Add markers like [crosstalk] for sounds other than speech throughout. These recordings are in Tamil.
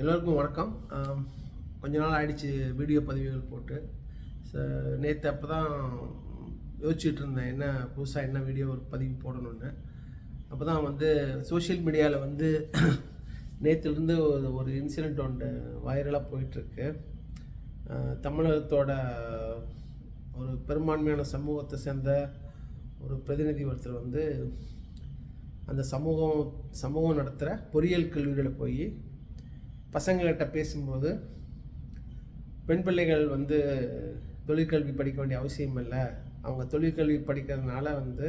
எல்லோருக்கும் வணக்கம். கொஞ்ச நாள் ஆயிடுச்சு வீடியோ பதிவுகள் போட்டு. நேற்று அப்போ தான் யோசிச்சுட்டு இருந்தேன் என்ன புதுசாக என்ன வீடியோ ஒரு பதிவு போடணும்னு. அப்போ தான் வந்து சோஷியல் மீடியாவில் வந்து [clears throat] நேற்றுலேருந்து ஒரு ஒரு இன்சிடெண்ட் ஒன்று வைரலாக போயிட்டுருக்கு. தமிழகத்தோட ஒரு பெரும்பான்மையான சமூகத்தை சேர்ந்த ஒரு பிரதிநிதி ஒருத்தர் வந்து அந்த சமூகம் சமூகம் நடத்துகிற பொறியியல் கல்லூரியில் போய் பசங்கள்கிட்ட பேசும்போது பெண் பிள்ளைகள் வந்து தொழிற்கல்வி படிக்க வேண்டிய அவசியம் இல்லை. அவங்க தொழிற்கல்வி படிக்கிறதுனால வந்து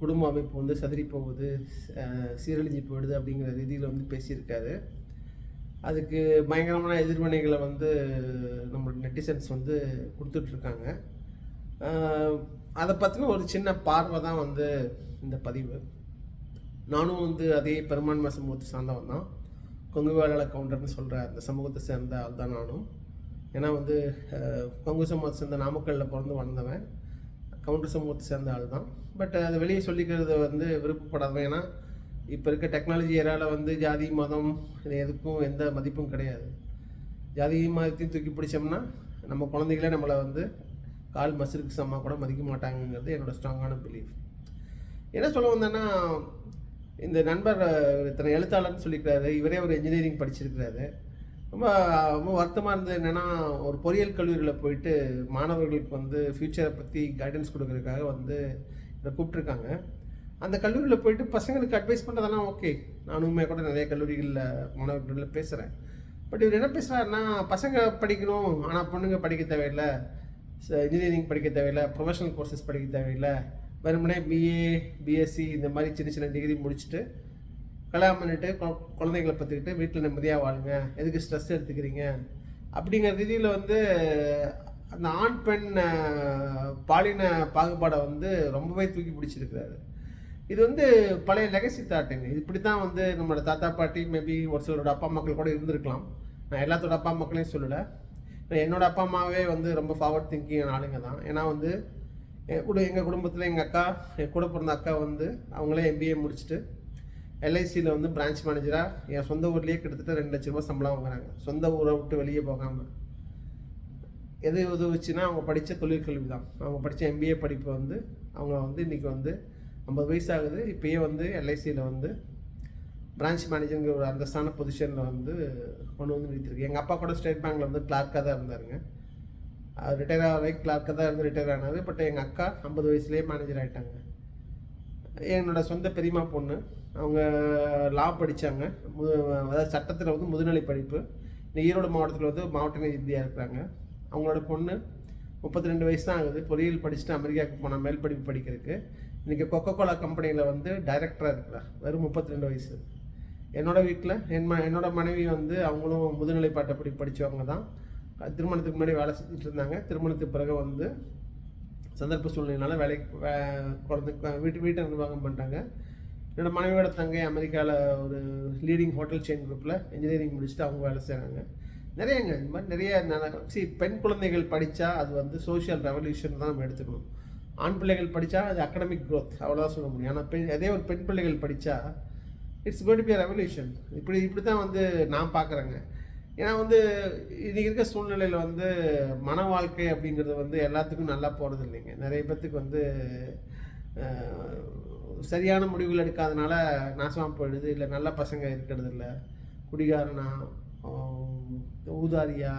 குடும்ப அமைப்பு வந்து சதுரி போகுது சீரழிஞ்சு போயிடுது அப்படிங்கிற ரீதியில் வந்து பேசியிருக்காரு. அதுக்கு பயங்கரமான எதிர்வினைகளை வந்து நம்ம நெட்டிசன்ஸ் வந்து கொடுத்துட்ருக்காங்க. அதை பற்றின ஒரு சின்ன பார்வை தான் வந்து இந்த பதிவு. நானும் வந்து அதே பெரும்பான்மை சமூகத்தை சார்ந்தவன் தான். கொங்கு வேளாளர் கவுண்டர்னு சொல்கிற அந்த சமூகத்தை சேர்ந்த ஆள் தான் நானும். ஏன்னா வந்து அஹ், கொங்கு சமூகத்தை சேர்ந்த நாமக்கல்லில் பிறந்து வளர்ந்தவன். கவுண்டர் சமூகத்தை சேர்ந்த ஆள் தான் பட் அதை வெளியே சொல்லிக்கிறது வந்து விருப்பப்படாதவன். ஏன்னா இப்போ இருக்க டெக்னாலஜி ஏரால வந்து ஜாதி மதம் இது எதுக்கும் எந்த மதிப்பும் கிடையாது. ஜாதி மதத்தையும் தூக்கி பிடிச்சோம்னா நம்ம குழந்தைகளே நம்மளை வந்து கால் மசிலுக்கு சம்மா கூட மதிக்க மாட்டாங்கங்கிறது என்னோட ஸ்ட்ராங்கான பிலீஃப் என்ன சொல்ல வந்தேன்னா இந்த நண்பர் இத்தனை எழுத்தாளர்னு சொல்லியிருக்கிறாரு இவரே ஒரு இன்ஜினியரிங் படிச்சிருக்கிறாரு. ரொம்ப ரொம்ப வருத்தமாக இருந்தது என்னென்னா ஒரு பொறியியல் கல்லூரியில் போயிட்டு மாணவர்களுக்கு வந்து ஃப்யூச்சரை பற்றி கைடன்ஸ் கொடுக்கறதுக்காக வந்து இதை கூப்பிட்ருக்காங்க அந்த கல்லூரியில் போயிட்டு பசங்களுக்கு அட்வைஸ் பண்ணுறதெல்லாம் ஓகே நானுமே கூட நிறைய கல்லூரிகளில் மாணவர்களில் பேசுகிறேன் பட் இவர் என்ன பேசுகிறாருன்னா பசங்க படிக்கணும் ஆனால் பொண்ணுங்க படிக்க தேவையில்லை. இன்ஜினியரிங் படிக்க தேவையில்லை. ப்ரொஃபஷனல் கோர்சஸ் படிக்க தேவையில்லை. வெறுமனே பிஏ பிஎஸ்சி இந்த மாதிரி சின்ன சின்ன டிகிரி முடிச்சுட்டு கல்யாணம் பண்ணிட்டு குழந்தைங்களை பார்த்துக்கிட்டு வீட்டில் நிம்மதியாக வாழுங்க. எதுக்கு ஸ்ட்ரெஸ் எடுத்துக்கிறீங்க? அப்படிங்கிற ரீதியில் வந்து அந்த ஆண் பெண் பாலின பாகுபாடை வந்து ரொம்பவே தூக்கி பிடிச்சிருக்கிறாரு. இது வந்து பழைய லெகசி தாட்டுங்க இப்படி தான் வந்து நம்மளோட தாத்தா பாட்டி மேபி ஒரு சிலரோட அப்பா மக்கள் கூட இருந்திருக்கலாம். நான் எல்லாத்தோட அப்பா மக்களையும் சொல்லலை. என்னோட அப்பா அம்மாவே வந்து ரொம்ப ஃபார்வர்ட் திங்கிங் ஆளுங்க தான். ஏன்னா வந்து கூட எங்கள் குடும்பத்தில் எங்கள் அக்கா என் கூட பிறந்த அக்கா வந்து அவங்களே எம்பிஏ முடிச்சுட்டு எல்ஐசியில் வந்து பிரான்ச் மேனேஜராக என் சொந்த ஊர்லேயே கிட்டத்தட்ட ரெண்டு லட்ச ரூபா சம்பளம் வாங்குறாங்க. சொந்த ஊரை விட்டு வெளியே போகாமல் எது உதவுச்சுன்னா அவங்க படித்த தொழிற்கல்வி தான் அவங்க படித்த எம்பிஏ படிப்பு வந்து அவங்க வந்து இன்றைக்கி வந்து ஐம்பது வயசு ஆகுது. இப்போயே வந்து எல்ஐசியில் வந்து பிரான்ச் மேனேஜருங்கிற ஒரு அந்தஸ்தான பொசிஷனில் வந்து கொண்டு வந்து நிறுத்திருக்கு எங்கள் அப்பா கூட ஸ்டேட் பேங்க்கில் வந்து கிளார்க்காக தான் இருந்தாருங்க. ரிட்டையர் ஆகிற வரைக்கும் கிளார்க்காக தான் இருந்து ரிட்டையர் ஆனார். பட் எங்கள் அக்கா ஐம்பது வயசுலேயே மேனேஜர் ஆகிட்டாங்க என்னோட சொந்த பெரியம்மா பொண்ணு அவங்க லா படித்தாங்க மு அதாவது சட்டத்தில் வந்து முதுநிலை படிப்பு. இந்த ஈரோடு மாவட்டத்தில் வந்து மாவட்ட நீதிபதியாக இருக்கிறாங்க. அவங்களோட பொண்ணு முப்பத்தி ரெண்டு வயசு தான் ஆகுது. பொறியியல் படிச்சுட்டு அமெரிக்காவுக்கு போன மேல் படிப்பு படிக்கிறதுக்கு. இன்றைக்கி கொக்கோ கோலா கம்பெனியில் வந்து டைரக்டராக இருக்கிறா. வெறும் முப்பத்தி ரெண்டு வயசு. என்னோடய வீட்டில் என் ம என்னோட மனைவி வந்து அவங்களும் முதுநிலை பட்டப்படி படித்தவங்க தான். திருமணத்துக்கு முன்னாடி வேலை செஞ்சுட்டு இருந்தாங்க திருமணத்துக்கு பிறகு வந்து சந்தர்ப்ப சூழ்நிலைனால வேலைக்கு குழந்தை வீட்டு வீட்டை நிர்வாகம் பண்ணிட்டாங்க. என்னோடய மனைவியோட தங்கை அமெரிக்காவில் ஒரு லீடிங் ஹோட்டல் செயின் குரூப்பில் இன்ஜினியரிங் முடிச்சுட்டு அவங்க வேலை செய்கிறாங்க நிறையங்க இந்த மாதிரி நிறைய சி பெண் குழந்தைகள் படித்தா அது வந்து சோஷியல் ரெவல்யூஷன் தான் நம்ம எடுத்துக்கணும். ஆண் பிள்ளைகள் படித்தா அது அகடமிக் க்ரோத் அவ்வளோதான் சொல்ல முடியும். ஆனால் பெண் அதே ஒரு பெண் பிள்ளைகள் படித்தா இட்ஸ் கோட் பி ரெவல்யூஷன் இப்படி இப்படி தான் வந்து நான் பார்க்குறேங்க ஏன்னா வந்து இன்றைக்கி இருக்க சூழ்நிலையில் வந்து மன வாழ்க்கை அப்படிங்கிறது வந்து எல்லாத்துக்கும் நல்லா போகிறது இல்லைங்க. நிறைய பேர்த்துக்கு வந்து சரியான முடிவுகள் எடுக்காதனால நாசமாக போயிடுது. இல்லை நல்ல பசங்க இருக்கிறது இல்லை. குடிகாரனா ஊதாரியா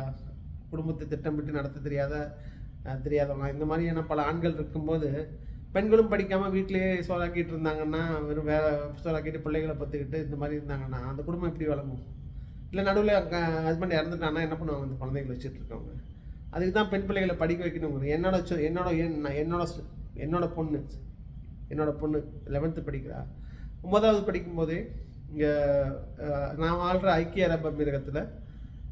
குடும்பத்தை திட்டமிட்டு நடத்த தெரியாத தெரியாதவங்க இந்த மாதிரியான பல ஆண்கள் இருக்கும்போது பெண்களும் படிக்காமல் வீட்டிலேயே சோழாக்கிட்டு இருந்தாங்கன்னா வெறும் வேலை சோறாக்கிட்டு பிள்ளைகளை பத்துக்கிட்டு இந்த மாதிரி இருந்தாங்கன்னா அந்த குடும்பம் எப்படி வழங்கும் இல்லை நடுவில் ஹஸ்பண்ட் இறந்துட்டானா என்ன பண்ணுவாங்க? அந்த குழந்தைகளை வச்சுட்டு இருக்கவங்க. அதுக்கு தான் பெண் பிள்ளைகளை படிக்க வைக்கணும் என்னோட சொ- என்னோட என்- நான் என்னோட சொ- என்னோட பொண்ணு என்னோட பொண்ணு லெவன்த்து படிக்கிறா. ஒன்பதாவது படிக்கும்போதே இங்கே நான் வாழ்கிற ஐக்கிய அரபு அமீரகத்தில்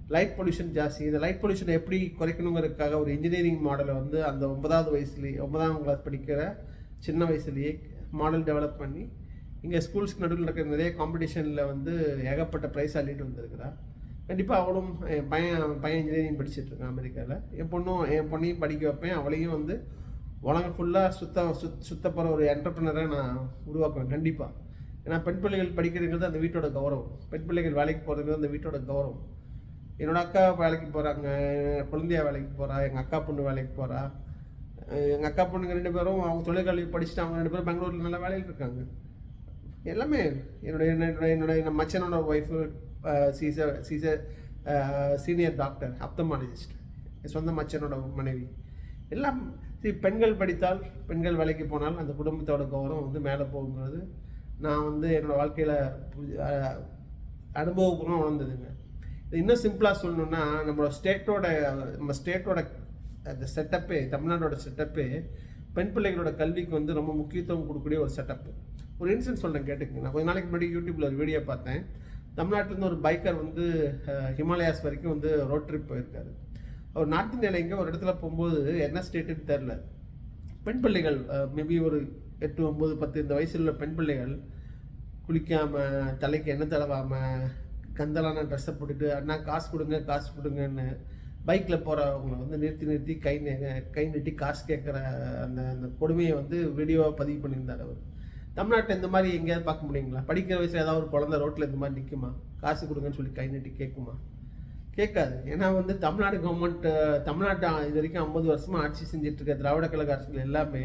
லைட் பொல்யூஷன் ஜாஸ்தி. இந்த லைட் பொல்யூஷனை எப்படி குறைக்கணுங்கிறதுக்காக ஒரு இன்ஜினியரிங் மாடலை வந்து அந்த ஒன்பதாவது வயசுலேயே ஒன்பதாம் கிளாஸ் படிக்கிற சின்ன வயசுலேயே மாடல் டெவலப் பண்ணி இங்கே ஸ்கூல்ஸ்க்கு நடுவில் இருக்கிற நிறைய காம்படிஷனில் வந்து ஏகப்பட்ட ப்ரைஸ் அள்ளிட்டு வந்திருக்கிறா. கண்டிப்பாக அவளும் என் பையன் பையன் இன்ஜினியரிங் படிச்சுட்டு இருக்கான் அமெரிக்காவில் என் பொண்ணும் என் பொண்ணையும் படிக்க வைப்பேன். அவளையும் வந்து உலகம் ஃபுல்லாக சுத்த சுத் சுத்த போகிற ஒரு என்டர்பிரினராக நான் உருவாக்குவேன் கண்டிப்பாக ஏன்னா பெண் பிள்ளைகள் படிக்கிறதுங்கிறது அந்த வீட்டோட கௌரவம். பெண் பிள்ளைகள் வேலைக்கு போகிறதுங்கிறது அந்த வீட்டோட கௌரவம். என்னோட அக்கா வேலைக்கு போகிறாங்க குழந்தையா வேலைக்கு போகிறா எங்கள் அக்கா பொண்ணு வேலைக்கு போகிறா எங்கள் அக்கா பொண்ணுங்க ரெண்டு பேரும் அவங்க தொழிற்கல்வி படிச்சுட்டு அவங்க ரெண்டு பேரும் பெங்களூரில் நல்ல வேலையில் இருக்காங்க. எல்லாமே. என்னுடைய என்னுடைய என்னுடைய மச்சனோட ஒய்ஃபு சீச சீச சீனியர் டாக்டர் அப்தமாலஜிஸ்ட் என் சொந்த மச்சனோட மனைவி. எல்லாம் see, பெண்கள் படித்தால் பெண்கள் வேலைக்கு போனால் அந்த குடும்பத்தோட கௌரவம் வந்து மேலே போகுங்கிறது நான் வந்து என்னோடய வாழ்க்கையில் அனுபவபூர்வமாக உணர்ந்ததுங்க. இது இன்னும் சிம்பிளாக சொல்லணுன்னா நம்மளோட ஸ்டேட்டோட நம்ம ஸ்டேட்டோட அந்த செட்டப்பே தமிழ்நாட்டோட செட்டப்பே பெண் பிள்ளைகளோட கல்விக்கு வந்து ரொம்ப முக்கியத்துவம் கொடுக்கக்கூடிய ஒரு செட்டப்பு ஒரு இன்சிடென்ட் சொல்கிறேன் கேட்டுக்கங்க. நான் கொஞ்ச நாளைக்கு முன்னாடி யூடியூப்பில் ஒரு வீடியோ பார்த்தேன். தமிழ்நாட்டிலேருந்து ஒரு பைக்கர் வந்து ஹிமாலயாஸ் வரைக்கும் வந்து ரோட் ட்ரிப் போயிருக்காரு. அவர் நாட்டு நிலைங்க ஒரு இடத்துல போகும்போது என்ன ஸ்டேட்டுன்னு தெரில பெண் பிள்ளைகள் மேபி ஒரு எட்டு ஒம்பது பத்து இந்த வயசில் உள்ள பெண் பிள்ளைகள் குளிக்காமல் தலைக்கு எண்ணெய் தடவாமல் கந்தலான ட்ரெஸ்ஸை போட்டுட்டு அண்ணா காசு கொடுங்க காசு கொடுங்கன்னு பைக்கில் போகிறவங்களை வந்து நிறுத்தி நிறுத்தி கை கை நீட்டி காசு கேட்குற அந்த அந்த கொடுமையை வந்து வீடியோவாக பதிவு பண்ணியிருந்தார் அவர். தமிழ்நாட்டில் இந்த மாதிரி எங்கேயாவது பார்க்க முடியுங்களா? படிக்கிற வயசில் ஏதாவது ஒரு குழந்தை ரோட்டில் இந்த மாதிரி நிற்குமா காசு கொடுங்கன்னு சொல்லி கை நீட்டி கேட்குமா? கேட்காது. ஏன்னா வந்து தமிழ்நாடு கவர்மெண்ட் தமிழ்நாட்டு இது வரைக்கும் ஐம்பது வருஷமாக ஆட்சி செஞ்சுட்டு இருக்க திராவிட கழக அரசுகள் எல்லாமே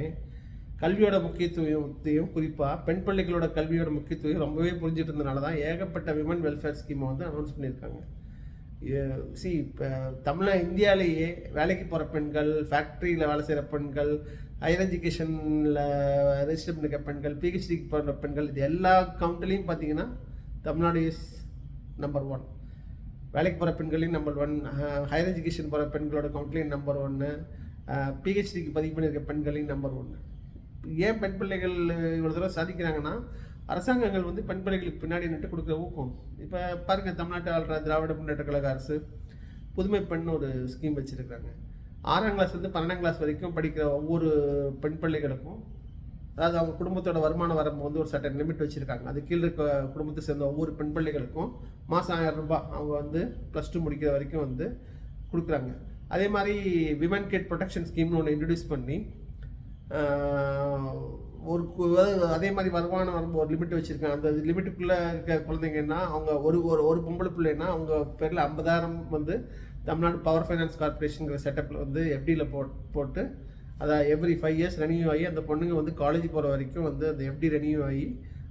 கல்வியோட முக்கியத்துவத்தையும் குறிப்பாக பெண் பிள்ளைகளோட கல்வியோட முக்கியத்துவம் ரொம்பவே புரிஞ்சுட்டு இருந்தனால தான் ஏகப்பட்ட விமன் வெல்ஃபேர் ஸ்கீமை வந்து அனௌன்ஸ் பண்ணியிருக்காங்க. சி இப்போ தமிழ இந்தியாவிலேயே வேலைக்கு போகிற பெண்கள் ஃபேக்ட்ரியில் வேலை செய்கிற பெண்கள் ஹையர் எஜுகேஷனில் ரெஜிஸ்டர் பண்ணிக்க பெண்கள் பிஹெச்டிக்கு போகிற பெண்கள் இது எல்லா கவுண்ட்லேயும் பார்த்தீங்கன்னா தமிழ்நாடு இஸ் நம்பர் ஒன் வேலைக்கு போகிற பெண்களையும் நம்பர் ஒன் ஹையர் எஜுகேஷன் போகிற பெண்களோட கவுண்ட்லேயும் நம்பர் ஒன்று பிஹெச்டிக்கு பதிவு பண்ணியிருக்க பெண்களையும் நம்பர் ஒன்று ஏன் பெண் பிள்ளைகள் இவ்வளோ தூரம் சாதிக்கிறாங்கன்னா அரசாங்கங்கள் வந்து பெண் பிள்ளைகளுக்கு பின்னாடி நின்று கொடுக்குற ஊக்கம். இப்போ பாருங்கள் தமிழ்நாட்டு ஆள்ற திராவிட முன்னேற்ற கழக அரசு புதுமை பெண் ஒரு ஸ்கீம் வச்சுருக்காங்க ஆறாம் கிளாஸ்லேருந்து பன்னெண்டாம் கிளாஸ் வரைக்கும் படிக்கிற ஒவ்வொரு பெண் பிள்ளைகளுக்கும் அதாவது அவங்க குடும்பத்தோட வருமான வரம்பு வந்து ஒரு சட்டன் லிமிட் வச்சுருக்காங்க. அது கீழே இருக்க குடும்பத்தை சேர்ந்த ஒவ்வொரு பெண் பிள்ளைகளுக்கும் மாதம் ஆயிரம் ரூபாய் அவங்க வந்து ப்ளஸ் டூ முடிக்கிற வரைக்கும் வந்து கொடுக்குறாங்க. அதே மாதிரி விமன் கேட் ப்ரொடெக்ஷன் ஸ்கீம்னு ஒன்று இன்ட்ரடியூஸ் பண்ணி ஒரு அதே மாதிரி வருமானம் வரம்பு ஒரு லிமிட் வச்சுருக்காங்க. அந்த லிமிட்டுக்குள்ளே இருக்க குழந்தைங்கன்னா அவங்க ஒரு ஒரு ஒரு பொம்பளை பிள்ளைன்னா அவங்க பேரில் ஐம்பதாயிரம் வந்து தமிழ்நாடு பவர் ஃபைனான்ஸ் கார்பரேஷனுங்கிற செட்டப்பில் வந்து எஃப்டியில் போட் போட்டு அதை எவ்ரி ஃபைவ் இயர்ஸ் ரெனியூ ஆகி அந்த பொண்ணுங்க வந்து காலேஜ் போகிற வரைக்கும் வந்து அந்த எஃப்டி ரெனியூ ஆகி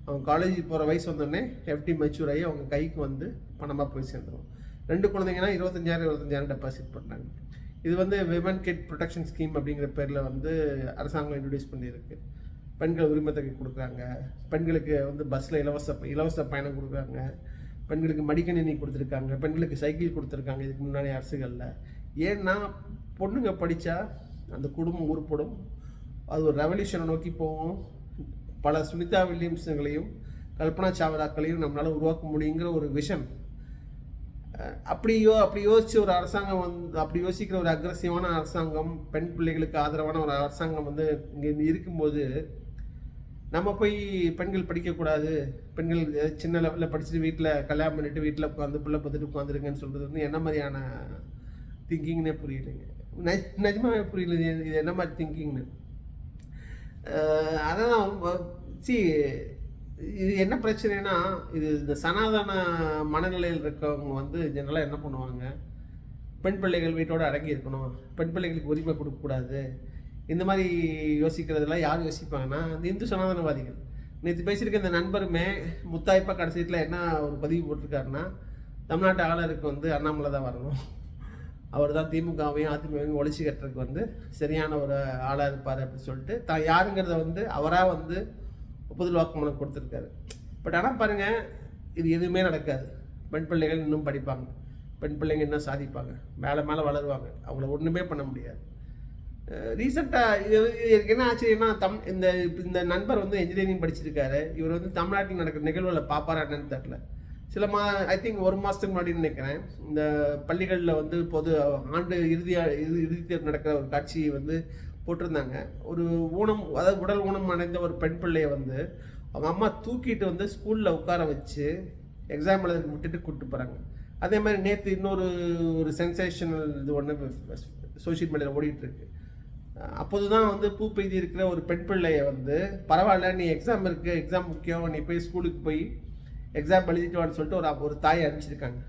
அவங்க காலேஜ் போகிற வயசு வந்தோடனே எஃப்டி மெச்சூர் ஆகி அவங்க கைக்கு வந்து பணமாக போய் சேர்ந்துடும் ரெண்டு குழந்தைங்கன்னா இருபத்தஞ்சாயிரம் இருபத்தஞ்சாயிரம் டெபாசிட் பண்ணுறாங்க இது வந்து விமன் கிட் ப்ரொடெக்ஷன் ஸ்கீம் அப்படிங்கிற பேரில் வந்து அரசாங்கம் இன்ட்ரடியூஸ் பண்ணியிருக்கு. பெண்கள் உரிமை தொகை கொடுக்குறாங்க. பெண்களுக்கு வந்து பஸ்ஸில் இலவச இலவச பயணம் கொடுக்குறாங்க. பெண்களுக்கு மடிக்கணினி கொடுத்துருக்காங்க பெண்களுக்கு சைக்கிள் கொடுத்துருக்காங்க இதுக்கு முன்னாடி அரசுகளில். ஏன்னா பொண்ணுங்க படித்தா அந்த குடும்பம் உருப்படும். அது ஒரு ரெவல்யூஷனை நோக்கி போகும். பல சுனிதா வில்லியம்ஸுங்களையும் கல்பனா சாவ்லாக்களையும் நம்மளால் உருவாக்க முடியுங்கிற ஒரு விஷன் அப்படியோ அப்படி அப்படி யோசிச்சு ஒரு அரசாங்கம் வந்து அப்படி யோசிக்கிற ஒரு அக்ரஸிவான அரசாங்கம் பெண் பிள்ளைகளுக்கு ஆதரவான ஒரு அரசாங்கம் வந்து இங்கே இருக்கும்போது நம்ம போய் பெண்கள் படிக்கக்கூடாது. பெண்கள் சின்ன லெவலில் படிச்சுட்டு வீட்டில் கல்யாணம் பண்ணிட்டு வீட்டில் உட்காந்து பிள்ளை பார்த்துட்டு உட்காந்துருங்கன்னு சொல்கிறது வந்து என்ன மாதிரியான திங்கிங்னே புரியலைங்க. நெஜ் நிஜமாவே புரியல. இது என்ன மாதிரி திங்கிங்னு அதான் சி இது என்ன பிரச்சனைனா இது இந்த சனாதன மனநிலையில் இருக்கவங்க வந்து ஜென்ரலாக என்ன பண்ணுவாங்க? பெண் பிள்ளைகள் வீட்டோடு அடங்கி இருக்கணும். பெண் பிள்ளைகளுக்கு உரிமை கொடுக்கக்கூடாது. இந்த மாதிரி யோசிக்கிறதெல்லாம் யார் யோசிப்பாங்கன்னா இந்த இந்து சனாதனவாதிகள். நேற்று பேசியிருக்க இந்த நண்பருமே முத்தாய்ப்பா கடைசியில் என்ன ஒரு பதிவு போட்டிருக்காருன்னா தமிழ்நாட்டு ஆளருக்கு வந்து அண்ணாமலை தான் வரணும். அவர் தான் திமுகவையும் அதிமுகவையும் ஒழிச்சு கட்டுறதுக்கு வந்து சரியான ஒரு ஆளாக இருப்பார் அப்படின்னு சொல்லிட்டு தான் யாருங்கிறத வந்து அவராக வந்து ஒப்புதல் வாக்குமூலம் கொடுத்துருக்காரு. பட் ஆனால் பாருங்கள் இது எதுவுமே நடக்காது. பெண் பிள்ளைகள் இன்னும் படிப்பாங்க. பெண் பிள்ளைங்க இன்னும் சாதிப்பாங்க. மேலே மேலே வளருவாங்க. அவங்கள ஒன்றுமே பண்ண முடியாது. ரீசெண்டாக இது எனக்கு என்ன ஆச்சரியம்னா தம் இந்த இந்த நண்பர் வந்து இன்ஜினியரிங் படிச்சிருக்காரு. இவர் வந்து தமிழ்நாட்டில் நடக்கிற நிகழ்வுகளை பார்ப்பாரா என்னன்னு தெரில சில மா ஐ திங்க் ஒரு மாதத்துக்கு முன்னாடி நினைக்கிறேன் இந்த பள்ளிகளில் வந்து பொது ஆண்டு இறுதியாக இறுதி இறுதி தேர்வு நடக்கிற ஒரு காட்சி வந்து போட்டிருந்தாங்க. ஒரு ஊனம் அதாவது உடல் ஊனம் அடைந்த ஒரு பெண் பிள்ளையை வந்து அவங்க அம்மா தூக்கிட்டு வந்து ஸ்கூலில் உட்கார வச்சு எக்ஸாம் எழுத விட்டுட்டு கூப்பிட்டு போகிறாங்க அதே மாதிரி நேற்று இன்னொரு ஒரு சென்சேஷனல் இது ஒன்று சோஷியல் மீடியாவில் ஓடிட்டுருக்கு அப்போது தான் வந்து பூ பெய்தி இருக்கிற ஒரு பெண் பிள்ளையை வந்து பரவாயில்ல நீ எக்ஸாம் இருக்குது எக்ஸாம் முக்கியம் நீ போய் ஸ்கூலுக்கு போய் எக்ஸாம் எழுதிட்டு வான்னு சொல்லிட்டு ஒரு ஒரு தாயை அனுப்பிச்சிருக்காங்க.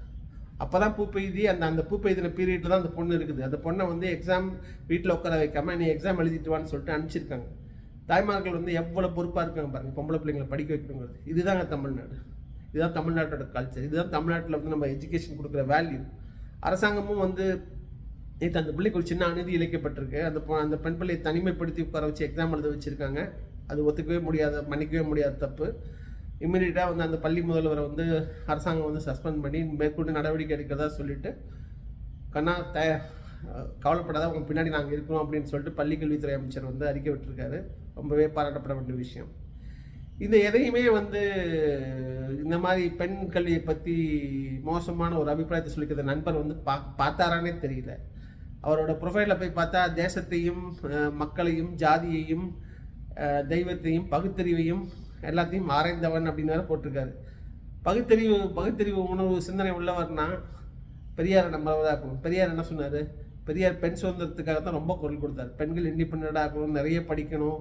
அப்போ தான் பூ பெய்தி அந்த அந்த பூ பெய்தின பீரியடில் தான் அந்த பொண்ணு இருக்குது. அந்த பொண்ணை வந்து எக்ஸாம் வீட்டில் உட்கார வைக்காமல் நீ எக்ஸாம் எழுதிட்டு வான்னு சொல்லிட்டு அனுப்பிச்சிருக்காங்க. தாய்மார்கள் வந்து எவ்வளோ பொறுப்பாக இருக்காங்க பாருங்கள் பொம்பளை பிள்ளைங்களை படிக்க வைக்கணுங்கிறது. இதுதாங்க தமிழ்நாடு. இதுதான் தமிழ்நாட்டோட கல்ச்சர் இதுதான் தமிழ்நாட்டில் வந்து நம்ம எஜுகேஷன் கொடுக்குற வேல்யூ அரசாங்கமும் வந்து நேற்று அந்த பிள்ளைக்கு ஒரு சின்ன அநீதி இழைக்கப்பட்டிருக்கு. அந்த அந்த பெண் பிள்ளையை தனிமைப்படுத்தி உட்கார வச்சு எக்ஸாம் எழுத வச்சுருக்காங்க. அது ஒத்துக்கவே முடியாத மன்னிக்கவே முடியாத தப்பு. இம்மிடியட்டாக வந்து அந்த பள்ளி முதல்வரை வந்து அரசாங்கம் வந்து சஸ்பெண்ட் பண்ணி மேற்கொண்டு நடவடிக்கை எடுக்கிறதா சொல்லிட்டு கண்ணா த கவலைப்படாத உங்க பின்னாடி நாங்கள் இருக்கிறோம் அப்படின்னு சொல்லிட்டு பள்ளிக்கல்வித்துறை அமைச்சர் வந்து அறிக்கை விட்டுருக்காரு. ரொம்பவே பாராட்டப்பட வேண்டிய விஷயம். இந்த எதையுமே வந்து இந்த மாதிரி பெண் கல்வியை பற்றி மோசமான ஒரு அபிப்பிராயத்தை சொல்லிக்கிற நண்பர் வந்து பா பார்த்தாரானே தெரியல. அவரோட ப்ரொஃபைலில் போய் பார்த்தா தேசத்தையும் மக்களையும் ஜாதியையும் தெய்வத்தையும் பகுத்தறிவையும் எல்லாத்தையும் ஆராய்ந்தவன் அப்படின்னு வேற போட்டிருக்காரு. பகுத்தறிவு பகுத்தறிவு உணர்வு சிந்தனை உள்ளவர்னா பெரியார் நம்மளதாக இருக்கணும். பெரியார் என்ன சொன்னார்? பெரியார் பெண் சுதந்திரத்துக்காக தான் ரொம்ப குரல் கொடுத்தாரு. பெண்கள் இண்டிபெண்ட்டாக இருக்கணும் நிறைய படிக்கணும்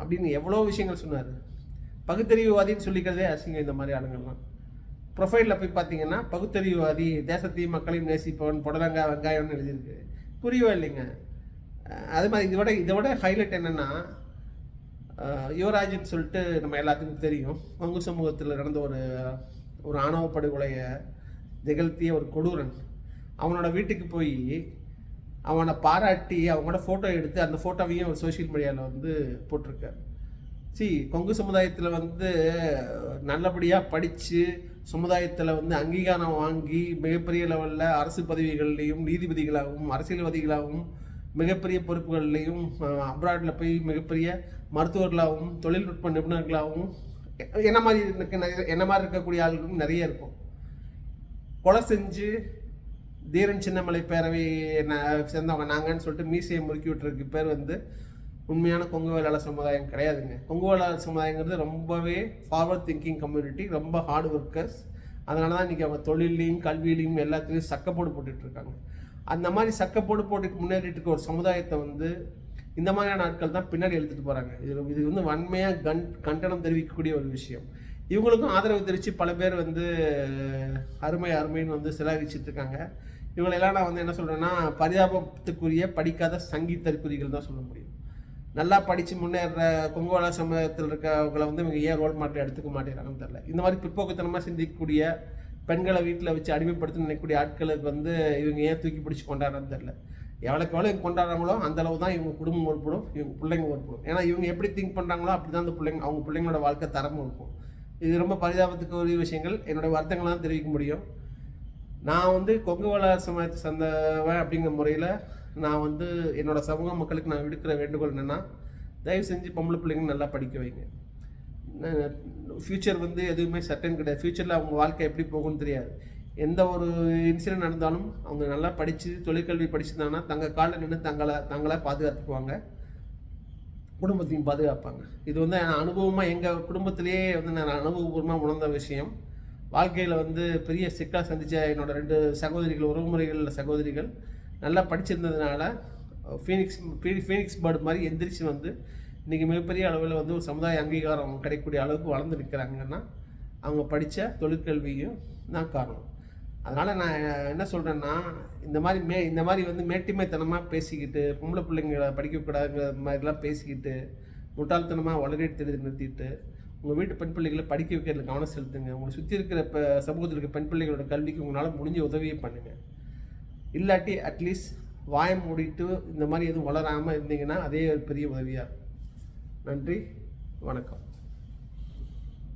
அப்படின்னு எவ்வளோ விஷயங்கள் சொன்னார். பகுத்தறிவுவாதின்னு சொல்லிக்கிறதே அசிங்கம் இந்த மாதிரி ஆளுங்கள்லாம். ப்ரொஃபைலில் போய் பார்த்தீங்கன்னா பகுத்தறிவுவாதி தேசத்தையும் மக்களையும் நேசிப்பவன் புடலங்கா வெங்காயம்னு எழுதியிருக்கு. புரியவே இல்லைங்க? அது மாதிரி இதை விட இதை விட ஹைலைட் என்னென்னா யுவராஜ்னு சொல்லிட்டு நம்ம எல்லாத்துக்கும் தெரியும். பங்கு சமூகத்தில் நடந்த ஒரு ஒரு ஆணவ படுகொலையை நிகழ்த்திய ஒரு கொடூரன். அவனோட வீட்டுக்கு போய் அவனை பாராட்டி அவங்களோட ஃபோட்டோ எடுத்து அந்த ஃபோட்டோவையும் ஒரு சோஷியல் மீடியாவில் வந்து போட்டிருக்காரு. சி கொங்கு சமுதாயத்தில் வந்து நல்லபடியாக படித்து சமுதாயத்தில் வந்து அங்கீகாரம் வாங்கி மிகப்பெரிய லெவலில் அரசு பதவிகள்லேயும் நீதிபதிகளாகவும் அரசியல்வாதிகளாகவும் மிகப்பெரிய பொறுப்புகள்லையும் அப்ராடில் போய் மிகப்பெரிய மருத்துவர்களாகவும் தொழில்நுட்ப நிபுணர்களாகவும் என்ன மாதிரி என்ன மாதிரி இருக்கக்கூடிய ஆளுகளும் நிறைய இருக்கும். கொலை செஞ்சு தீரன் சின்னமலை பேரவை சேர்ந்தவங்க நாங்கன்னு சொல்லிட்டு மீசையை முறுக்கி விட்டுறதுக்கு பேர் வந்து உண்மையான கொங்கு வேளாளர் சமுதாயம் கிடையாதுங்க. கொங்கு வேளாளர் சமுதாயங்கிறது ரொம்பவே ஃபார்வர்ட் திங்கிங் கம்யூனிட்டி ரொம்ப ஹார்ட் ஒர்க்கர்ஸ் அதனால தான் இன்றைக்கி அவங்க தொழிலையும் கல்வியிலையும் எல்லாத்துலேயும் சக்கப்போடு போட்டுட்ருக்காங்க அந்த மாதிரி சக்கப்போடு போட்டு முன்னேறிட்டு இருக்க ஒரு சமுதாயத்தை வந்து இந்த மாதிரியான ஆட்கள் தான் பின்னாடி எழுத்துட்டு போகிறாங்க இது இது வந்து வன்மையாக கண் கண்டனம் தெரிவிக்கக்கூடிய ஒரு விஷயம். இவங்களுக்கும் ஆதரவு தெரிவித்து பல பேர் வந்து அருமை அருமைன்னு வந்து சிலாகிச்சிட்டு இருக்காங்க. இவங்களெல்லாம் நான் வந்து என்ன சொல்கிறேன்னா பரிதாபத்துக்குரிய படிக்காத சங்கீதற்குறிகள் தான் சொல்ல முடியும். நல்லா படித்து முன்னேற கொங்கோல சமூகத்தில் இருக்கவங்களை வந்து இவங்க ஏன் ரோல் மாடல் எடுத்துக்க மாட்டேங்கிறாங்கன்னு தெரில இந்த மாதிரி பிற்போக்குத்தனமாக சிந்திக்கக்கூடிய பெண்களை வீட்டில் வச்சு அடிமைப்படுத்தி நினைக்கக்கூடிய ஆட்களுக்கு வந்து இவங்க ஏன் தூக்கி பிடிச்சி கொண்டாடுறதுன்னு தெரில எவ்வளோக்கு எவ்வளோ இவங்க கொண்டாடுறாங்களோ அந்த அளவு தான் இவங்க குடும்பம் உருப்படும் இவங்க பிள்ளைங்க உருப்படும் ஏன்னா இவங்க எப்படி திங்க் பண்ணுறாங்களோ அப்படி தான் அந்த பிள்ளைங்க அவங்க பிள்ளைங்களோட வாழ்க்கை தரமும் இருக்கும். இது ரொம்ப பரிதாபத்துக்கு உரிய விஷயங்கள். என்னுடைய வருத்தங்களை தான் தெரிவிக்க முடியும். நான் வந்து கொங்கு வள சமயத்தை சந்தவன் அப்படிங்கிற முறையில் நான் வந்து என்னோடய சமூக மக்களுக்கு நான் விடுக்கிற வேண்டுகோள் என்னென்னா தயவு செஞ்சு பொம்பளை பிள்ளைங்க நல்லா படிக்க வைங்க. ஃப்யூச்சர் வந்து எதுவுமே சட்டன் கிடையாது. ஃப்யூச்சரில் அவங்க வாழ்க்கை எப்படி போகும்னு தெரியாது. எந்த ஒரு இன்சிடென்ட் நடந்தாலும் அவங்க நல்லா படித்து தொழிற்கல்வி படிச்சிருந்தாங்கன்னா தங்க காலில் நின்று தங்களை தங்களை பாதுகாத்துக்குவாங்க. குடும்பத்தையும் பாதுகாப்பாங்க. இது வந்து நான் அனுபவமாக எங்கள் குடும்பத்திலேயே வந்து நான் அனுபவபூர்வமாக உணர்ந்த விஷயம். வாழ்க்கையில் வந்து பெரிய சிக்கலாக சந்தித்த என்னோடய ரெண்டு சகோதரிகள் உறவுமுறைகளில் சகோதரிகள். நல்லா படிச்சிருந்ததுனால ஃபீனிக்ஸ் ஃபீனிக்ஸ் பேர்டு மாதிரி எந்திரிச்சு வந்து இன்றைக்கி மிகப்பெரிய அளவில் வந்து ஒரு சமுதாய அங்கீகாரம் கிடைக்கக்கூடிய அளவுக்கு வளர்ந்து நிற்கிறாங்கன்னா அவங்க படித்த தொழிற்கல்வியும் தான் காரணம். அதனால் நான் என்ன சொல்கிறேன்னா இந்த மாதிரி மே இந்த மாதிரி வந்து மேட்டிமைத்தனமாக பேசிக்கிட்டு பொம்பளை பிள்ளைங்களை படிக்கக்கூடாதுங்கிற மாதிரிலாம் பேசிக்கிட்டு முட்டாள்தனமாக வளரேட் தெரிஞ்சு நிறுத்திட்டு உங்கள் வீட்டு பெண் பிள்ளைகளை படிக்க வைக்கிறதுல கவனம் செலுத்துங்க. உங்களை சுற்றி இருக்கிற இப்போ சமூகத்தில் இருக்க பெண் பிள்ளைகளோட கல்விக்கு உங்களால் முடிஞ்ச உதவியை பண்ணுங்கள் இல்லாட்டி அட்லீஸ்ட் வாயம் மூடிட்டு இந்த மாதிரி எதுவும் வளராமல் இருந்தீங்கன்னா அதே ஒரு பெரிய உதவியாக நன்றி வணக்கம்.